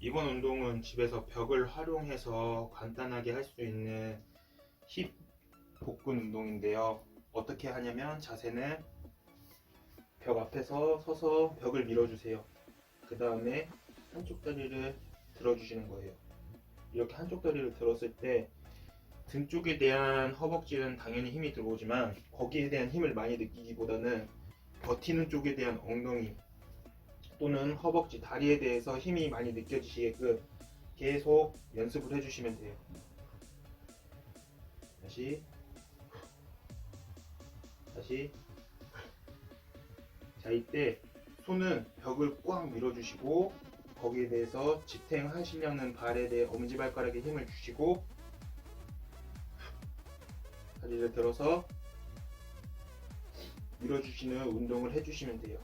이번 운동은 집에서 벽을 활용해서 간단하게 할 수 있는 힙 복근 운동인데요. 어떻게 하냐면 자세는 벽 앞에서 서서 벽을 밀어주세요. 그 다음에 한쪽 다리를 들어주시는 거예요. 이렇게 한쪽 다리를 들었을 때 등 쪽에 대한 허벅지는 당연히 힘이 들어오지만 거기에 대한 힘을 많이 느끼기보다는 버티는 쪽에 대한 엉덩이 또는 허벅지, 다리에 대해서 힘이 많이 느껴지시게끔 계속 연습을 해주시면 돼요. 다시, 다시. 자, 이때 손은 벽을 꽉 밀어주시고 거기에 대해서 지탱하시려는 발에 대해 엄지발가락에 힘을 주시고 다리를 들어서 밀어주시는 운동을 해주시면 돼요.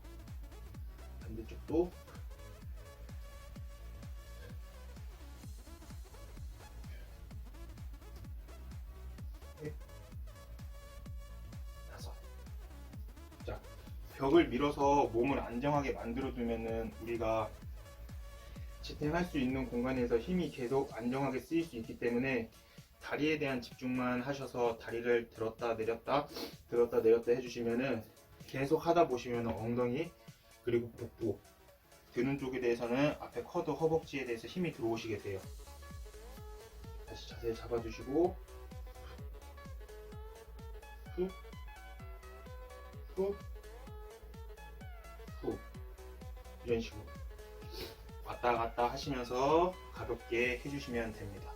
넷, 다섯. 자, 벽을 밀어서 몸을 안정하게 만들어 두면은 우리가 지탱할 수 있는 공간에서 힘이 계속 안정하게 쓰일 수 있기 때문에 다리에 대한 집중만 하셔서 다리를 들었다 내렸다 들었다 내렸다 해주시면은 계속 하다 보시면 엉덩이 그리고 복부. 드는 쪽에 대해서는 앞에 커드 허벅지에 대해서 힘이 들어오시게 돼요. 다시 자세 잡아주시고. 훅, 훅, 훅 이런 식으로 왔다 갔다 하시면서 가볍게 해주시면 됩니다.